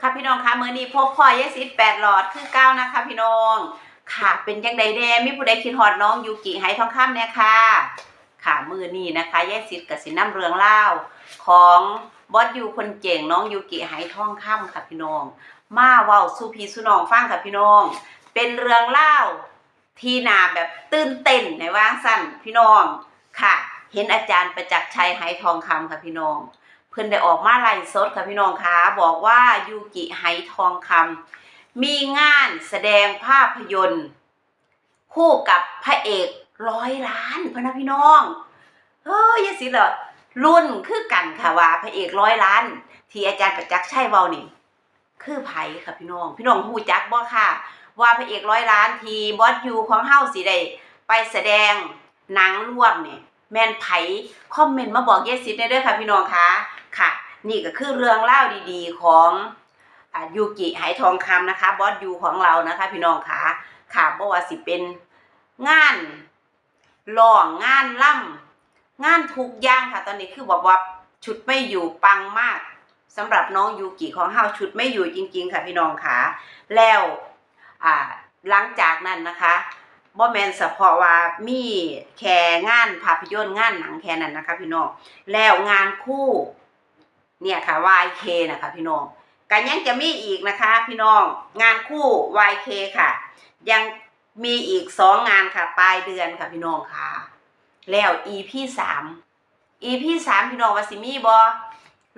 ค่ะพี่น้องคะมื้อนี้พบพ่อยายสิทธิ์แปดหลอดคือเก้านะคะพี่น้อง ค่ะเป็นจังใดแน่มีผู้ใดคิดฮอดน้องยูกิไหทองคำเนี่ยค่ะ ค่ะมื้อนี้นะคะยายสิทธิ์กับสิน้ำเรืองเล่าของบอสยูคนเก่งน้องยูกิไหทองคำค่ะพี่น้อง มาเว้าสู่พี่สู่น้องฟังค่ะพี่น้อง เป็นเรื่องเล่าที่นาแบบตื่นเต้นในวางสั้นพี่น้องค่ะ เห็นอาจารย์ประจักษ์ชัยไหทองคำค่ะพี่น้อง เพิ่นได้ออกมาไล่สดค่ะพี่น้องคะบอกว่ายูกิไหทองคำมีงานแสดงภาพยนตร์ คู่กับพระเอกร้อยล้านพนะพี่น้องเฮ้ยยสิเหรอรุ่นคือกันค่ะว่าพระเอกร้อยล้าน ที่อาจารย์ประจักษ์ชัยเว้านี่ คือไผค่ะพี่น้อง พี่น้องฮู้จักบ่ค่ะ ว่าพระเอกร้อยล้านทีบอสยูของเฮาสิได้ไปแสดงหนังร่วมเนี่ยแมนไผคอมเมนต์มาบอกเยสิได้เด้อค่ะพี่น้องคะ ค่ะ นี่ก็คือเรื่องเล่าดีๆ ของอยูกิไหทองคำนะคะ บอสยูของเรานะคะ พี่น้องคะค่ะบ่ว่าสิเป็นงานร้องงานล่ำงานทุกอย่างค่ะ ตอนนี้คือบอกว่าชุดไม่อยู่ปังมากสำหรับน้องยูกิของเฮาชุดไม่อยู่จริง ๆ ค่ะพี่น้องค่ะ แล้วอ่าหลังจากนั้นนะคะบ่แมนเฉพาะว่ามีแค่งานภาพยนตร์งานหนังแค่นั้นนะคะ พี่น้องแล้วงานคู่ เนี่ยค่ะ YK นะคะ พี่น้องกันยังจะมีอีกนะคะ พี่น้องงานคู่ YK ค่ะ ยังมีอีกสองงานค่ะ ปลายเดือนค่ะพี่น้องค่ะ แล้ว EP สาม EP สามพี่น้องว่าสิมีบอ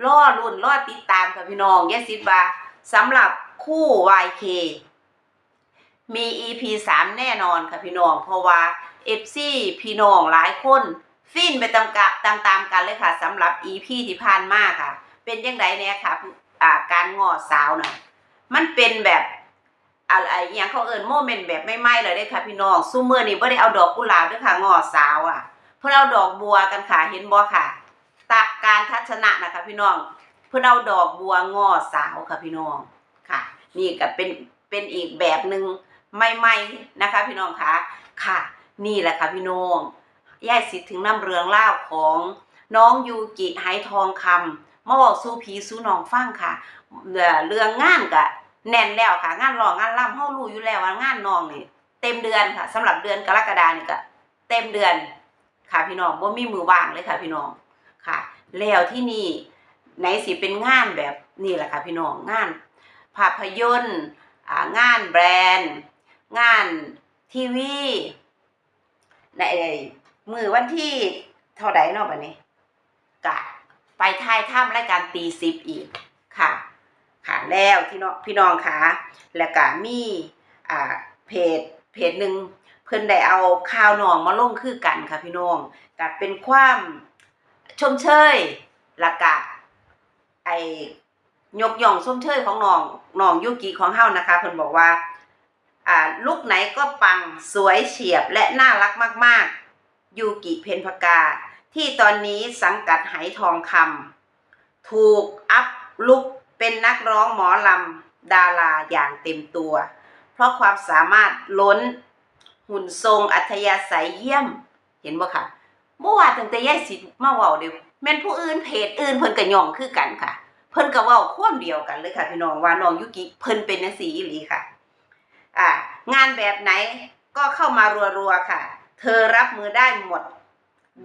ล่อรุ่นล่อติดตามค่ะพี่น้องอยาสิบว่าสำหรับคู่ YK มี EP สามแน่นอนค่ะพี่น้อง เพราะว่า FC พี่น้องหลายคน ฟินไปตามกะตามตามๆกันเลยค่ะสำหรับ EP ที่ผ่านมาค่ะ เป็นยังไงเนี่ยค่ะอ่าการงอสาวน่ะมันเป็นแบบอะไรอย่างเขาเอิ้นโมเมนต์แบบไม่ไม่เลยเด้ค่ะ พี่น้องซูเมอร์นี่บ่ได้เอาดอกกุหลาบด้วยค่ะงอสาวอะเพิ่นเอาดอกบัวกันค่ะเห็นบ่ค่ะตะการทัศนะนะคะพี่น้อง เพิ่นเอาดอกบัวงอสาวค่ะพี่น้องค่ะ นี่ก็เป็นเป็นอีกแบบหนึ่งใหม่นะคะ พี่น้องคะค่ะ นี่แหละค่ะพี่น้องยายสิทธิ์ถึงน้ำเรืองเล่าของน้องยูกิไหทองคำ มาบอกสู้ผีสู้น้องฟังค่ะเรื่องงานกะแน่นแล้วค่ะ งานร้องงานร่ำเฮารู้อยู่แล้วว่างานน้องนี่เต็มเดือนค่ะสำหรับเดือนกรกฎานี่ก็เต็มเดือนค่ะพี่น้องบ่มีมือว่างเลยค่ะ พี่น้องค่ะ แล้วที่นี่ไหนสิเป็นงานแบบนี่แหละค่ะพี่น้องงาน ภาพยนตร์งานแบรนด์ งานทีวีในมือวันที่เท่าใดเนาะบัดนี้กะ ไปถ่ายทำรายการตีสิบอีกค่ะ ค่ะแล้วที่น้องพี่น้องค่ะแล้วก็มีอ่าเพจเพจหนึ่งเพิ่นได้เอาข่าวน้องมาลงคือกันค่ะพี่น้องก็เป็นความชมเชยล้วก็ไอยกย่องชมเชยของน้องน้องยุกิของเฮานะคะเพิ่นบอกว่าอ่าลุกไหนก็ปังสวยเฉียบและน่ารักมาก ๆ ยูกิเพนพกา ที่ตอนนี้สังกัดไหทองคำถูกอัพลุกเป็นนักร้องหมอลำดาราอย่างเต็มตัว เพราะความสามารถล้นหุ่นทรงอัธยาศัยเยี่ยม เห็นบ่ค่ะเมื่อวานตั้งแต่ยายสิมาเว้าเดียวแม่นผู้อื่นเพจอื่นเพิ่นก็ย่องคือกันค่ะ เพิ่นก็เว้าความเดียวกันเลยค่ะพี่น้องว่าน้องยุกิเพิ่นเป็นจังซี่อีหลีค่ะ อ่างานแบบไหนก็เข้ามารัวๆค่ะ เธอรับมือได้หมด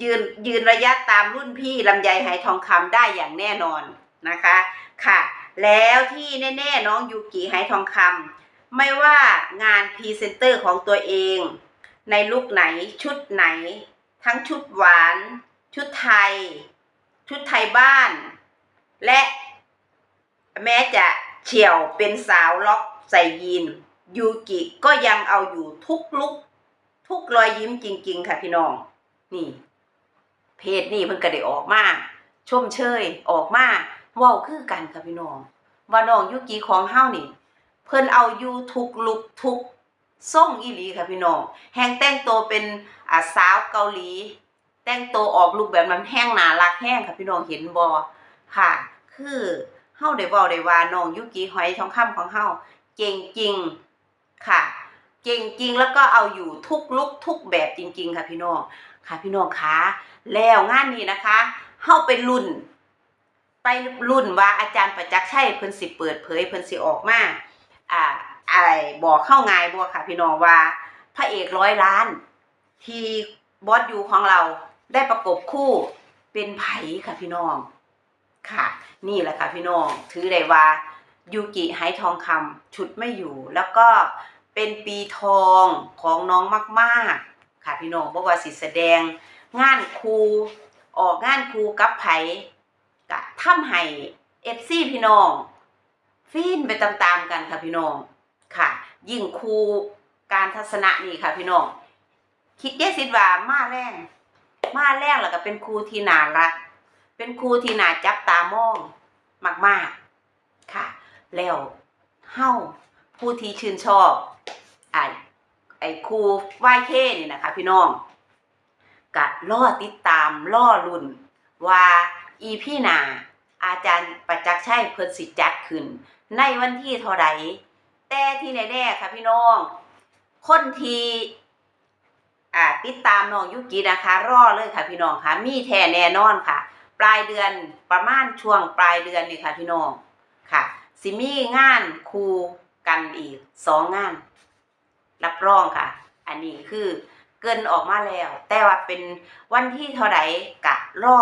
ยืนยืนระยะตามรุ่นพี่ลำไยไหทองคำได้อย่างแน่นอนนะคะค่ะ แล้วที่แน่ๆน้องยูกิไหทองคำไม่ว่างานพรีเซนเตอร์ของตัวเอง ในลุคไหนชุดไหน ทั้งชุดหวาน ชุดไทย ชุดไทยบ้าน และแม้จะเฉียวเป็นสาวล็อกใส่ยีนยูกิก็ยังเอาอยู่ทุกลุกทุกรอยยิ้มจริง ๆ ค่ะพี่น้องนี่ เพจนี่เพิ่นก็ได้ออกมาชมเชยออกมาเว้าคือกันค่ะพี่น้องว่าน้องยูกิของเฮานี่ เพิ่นเอาอยู่ทุกลุกทุกส่งอีหลีค่ะพี่น้องแฮงแต่งตัวเป็นอ่าสาวเกาหลี แต่งตัวออกลุกแบบนั้นแห้งหนารักแห้งค่ะพี่น้องเห็นบ่ค่ะ คือเฮาได้เว้าได้ว่าน้องยูกิหอยทองคำของเฮาเก่งจริงค่ะ เก่งจริงแล้วก็เอาอยู่ทุกลุกทุกแบบจริง ๆ ค่ะพี่น้อง ค่ะพี่น้องคะแล้วงานนี้นะคะเฮาไปรุ่น ไปรุ่นว่าอาจารย์ประจักษ์ชัยเพิ่นสิเปิดเผยเพิ่นสิออกมาอ่าไอ้บอกเข้าง่ายบ่ค่ะ พี่น้องว่าพระเอกร้อยล้าน ที่บอสยูของเราได้ประกบคู่เป็นไผค่ะพี่น้อง ค่ะ นี่แหละค่ะพี่น้อง ถือได้ว่ายูกิไฮทองคำชุดไม่อยู่ แล้วก็เป็นปีทองของน้องมาก ๆ ค่ะพี่น้องบอกว่าสิแสดงงานครูออกงานครูกับไผกะทำให้เอฟซีพี่น้องฟินไปตามๆกันค่ะพี่น้องค่ะ ยิ่งครูการทัศนะนี่ค่ะพี่น้องคิดเยสิว่ามาแรงมาแรงแล้วก็เป็นครูที่น่ารัก เป็นครูที่น่าจับตามองมาก ๆ ค่ะ แล้วเฮาผู้ที่ชื่นชอบไอ ไอ้ครูไหว้เคนี่นะคะ พี่น้องกะล่อติดตามล่อลุ่น ว่าอีพี่นา อาจารย์ประจักษ์ชัยเพิ่นสิจัดขึ้น ในวันที่เท่าใดแต่ที่แน่ๆค่ะพี่น้อง คนทีอ่าติดตามน้องยุกินะคะ รอเลยค่ะพี่น้องค่ะ มีแท้แน่นอนค่ะ ปลายเดือนประมาณช่วงปลายเดือนนี่ค่ะพี่น้องค่ะ สิมีงานครูกันอีกสองงาน รับรองค่ะ อันนี้คือเกินออกมาแล้ว แต่ว่าเป็นวันที่เท่าไหร่กะรอ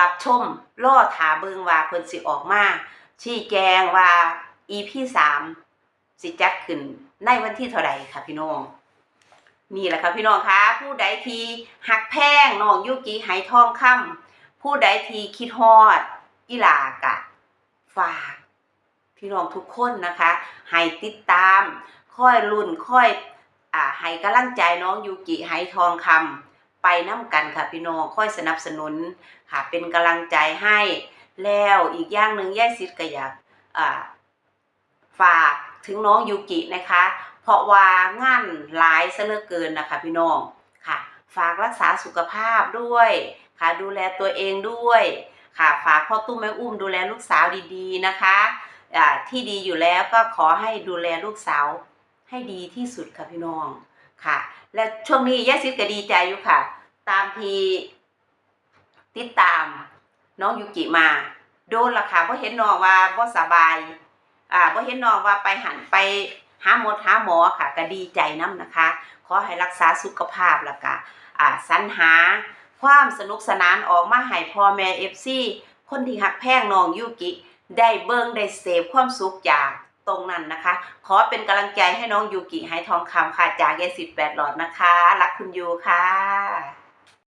รับชมรอถาเบิงว่าเพิ่นสิออกมาชี้แจงว่า EP สามสิจัดขึ้นในวันที่เท่าไหร่ค่ะพี่น้องนี่แหละค่ะพี่น้องคะผู้ใดทีหักแพงน้องยุกิไหทองคำผู้ใดทีคิดฮอดอีหลากะ ฝาก พี่น้องทุกคนนะคะให้ติดตาม ค่อยรุ่นค่อยอ่าให้กำลังใจน้องยูกิไหทองคำไปน้ำกันค่ะพี่น้องค่อยสนับสนุนค่ะเป็นกำลังใจให้แล้วอีกอย่างหนึ่งย่าซิดก็อยากอ่าฝากถึงน้องยูกินะคะ เพราะว่างานหลายซะเหลือเกินนะคะพี่น้องค่ะ ฝากรักษาสุขภาพด้วยค่ะดูแลตัวเองด้วยค่ะฝากพ่อตุ้มแม่อุ้มดูแลลูกสาวดีๆนะคะที่ดีอยู่แล้วก็ขอให้ดูแลลูกสาว ให้ดีที่สุดค่ะพี่น้องค่ะ และช่วงนี้ย่าซิดก็ดีใจอยู่ค่ะ ตามทีติดตามน้องยูกิมา โดนละค่ะเพราะเห็นน้องว่าบ่สบายอ่าเพราะเห็นน้องว่าไปหันไปหาหมดหาหมอค่ะ ก็ดีใจน้ำนะคะ ขอให้รักษาสุขภาพล้วก็อ่าสรรหาความสนุกสนานออกมาให้พ่อแม่เอฟซีคนที่หักแพงน้องยูกิได้เบิ่งได้เสพความสุขจาก ตรงนั้นนะคะ ขอเป็นกำลังใจให้น้องยูกิให้ทองคำค่ะจากยายสิบแปดหลอดนะคะ รักคุณยูค่ะ